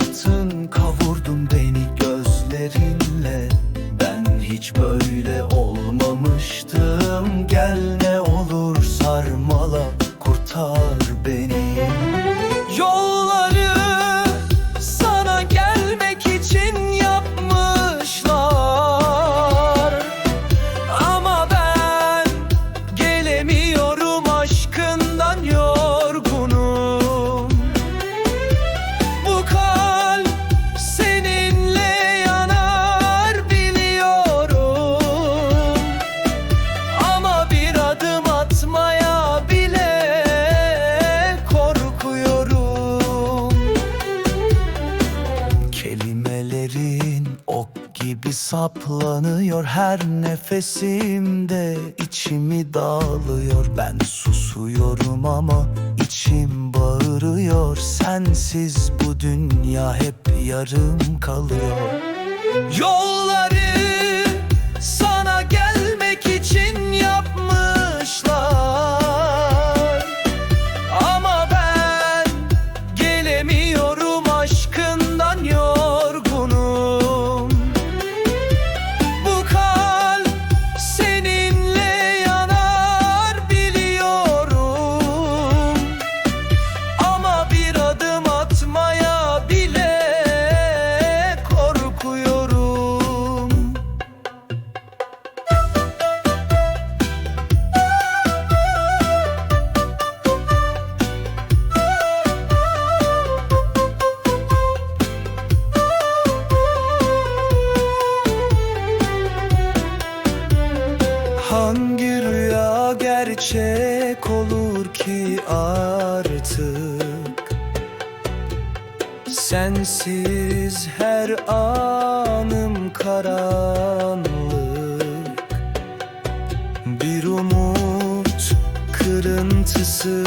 yaktın kavurdun beni gözlerinle. Ben hiç böyle olmamıştım. Gel ne olur sarmala kurtar beni saplanıyor her nefesimde içimi dağılıyor. Ben susuyorum ama içim bağırıyor. Sensiz bu dünya hep yarım kalıyor. Yolları Hangi rüya gerçek olur ki artık? Sensiz her anım karanlık. Bir umut kırıntısı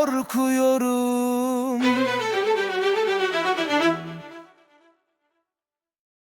korkuyorum.